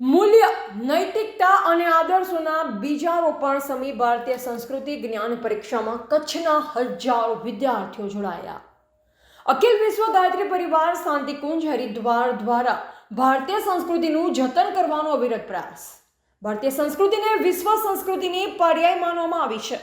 મૂલ્ય, નૈતિકતા અને આદર્શોના બીજારોપણ સમી ભારતીય સંસ્કૃતિ જ્ઞાન પરીક્ષામાં કચ્છના હજારો વિદ્યાર્થીઓ જોડાયા. અખિલ વિશ્વ ગાયત્રી પરિવાર શાંતિકુંજ હરિદ્વાર દ્વારા ભારતીય સંસ્કૃતિનું જતન કરવાનો અવિરત પ્રયાસ. ભારતીય સંસ્કૃતિને વિશ્વ સંસ્કૃતિની પર્યાય માનવામાં આવી છે.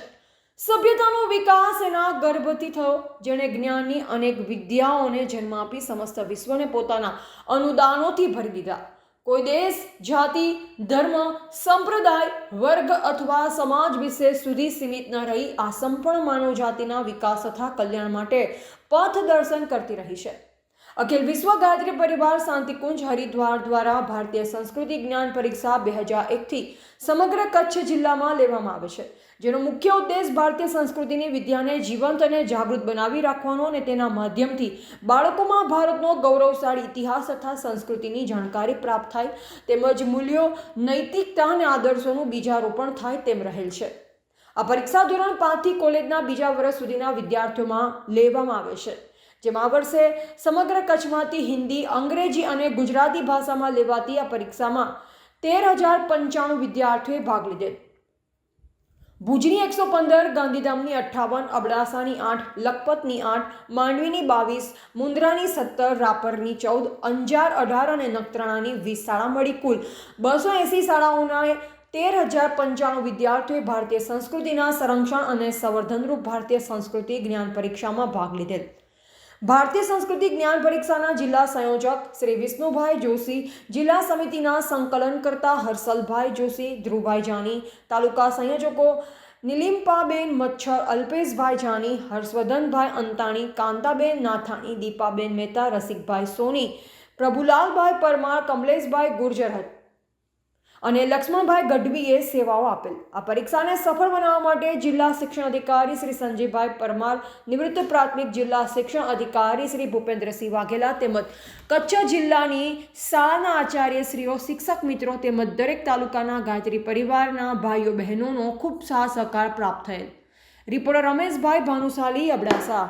સભ્યતાનો વિકાસ એના ગર્ભથી થયો, જેણે જ્ઞાનની અનેક વિદ્યાઓને જન્મ આપી સમસ્ત વિશ્વને પોતાના અનુદાનોથી ભરી દીધા. કોઈ દેશ, જાતિ, ધર્મ, સંપ્રદાય, વર્ગ અથવા સમાજ વિશે સુધી સીમિત ન રહી આ સંપૂર્ણ માનવ જાતિના વિકાસ તથા કલ્યાણ માટે પથ દર્શન કરતી રહી છે. અખિલ વિશ્વ ગાયત્રી પરિવાર શાંતિકુંજ હરિદ્વાર દ્વારા ભારતીય સંસ્કૃતિ જ્ઞાન પરીક્ષા બે હજાર એકથી સમગ્ર કચ્છ જિલ્લામાં લેવામાં આવે છે, જેનો મુખ્ય ઉદ્દેશ ભારતીય સંસ્કૃતિની વિદ્યાને જીવંત અને જાગૃત બનાવી રાખવાનો અને તેના માધ્યમથી બાળકોમાં ભારતનો ગૌરવશાળી ઇતિહાસ તથા સંસ્કૃતિની જાણકારી પ્રાપ્ત થાય તેમજ મૂલ્યો, નૈતિકતા અને આદર્શોનું બીજારોપણ થાય તેમ રહેલ છે. આ પરીક્ષા ધોરણ પાંચથી કોલેજના બીજા વર્ષ સુધીના વિદ્યાર્થીઓમાં લેવામાં આવે છે. જેમાં વર્ષે સમગ્ર કચ્છમાંથી હિન્દી, અંગ્રેજી અને ગુજરાતી ભાષામાં લેવાતી આ પરીક્ષામાં તેર હજાર પંચાણું વિદ્યાર્થીઓએ ભાગ લીધેલ ભુજની એકસો પંદર, ગાંધીધામની અઠ્ઠાવન, અબડાસાની આઠ, લખપતની આઠ, માંડવીની બાવીસ મુન્દ્રાની સત્તર, રાપરની ચૌદ, અંજાર અઢાર અને નખત્રાણાની વીસ શાળા મળી કુલ બસો એંસી શાળાઓના તેર હજાર પંચાણું વિદ્યાર્થીઓએ ભારતીય સંસ્કૃતિના સંરક્ષણ અને સંવર્ધનરૂપ ભારતીય સંસ્કૃતિ જ્ઞાન પરીક્ષામાં ભાગ લીધેલ. ભારતીય સંસ્કૃતિ જ્ઞાન પરીક્ષાના જિલ્લા સંયોજક શ્રી વિષ્ણુભાઈ જોશી, જિલ્લા સમિતિના સંકલન કરતા હર્ષલભાઈ જોશી, ધ્રુવભાઈ જાની, તાલુકા સંયોજકો નિલિમ્પાબેન મચ્છર, અલ્પેશભાઈ જાની, હર્ષવર્ધનભાઈ અંતાણી, કાંતાબેન નાથાણી, દીપાબેન મહેતા, રસિકભાઈ સોની, પ્રભુલાલભાઈ પરમાર, કમલેશભાઈ ગુર્જર હતા અને લક્ષ્મણભાઈ ગઢવીએ સેવાઓ આપેલ. આ પરીક્ષાને સફળ બનાવવા માટે જિલ્લા શિક્ષણ અધિકારી શ્રી સંજયભાઈ પરમાર, નિવૃત્ત પ્રાથમિક જિલ્લા શિક્ષણ અધિકારી શ્રી ભૂપેન્દ્રસિંહ વાઘેલા તેમજ કચ્છ જિલ્લાની શાળાના આચાર્યશ્રીઓ, શિક્ષક મિત્રો તેમજ દરેક તાલુકાના ગાયત્રી પરિવારના ભાઈઓ બહેનોનો ખૂબ સાહ સહકાર પ્રાપ્ત થયેલ. રિપોર્ટર રમેશભાઈ ભાનુશાલી, અબડાસા.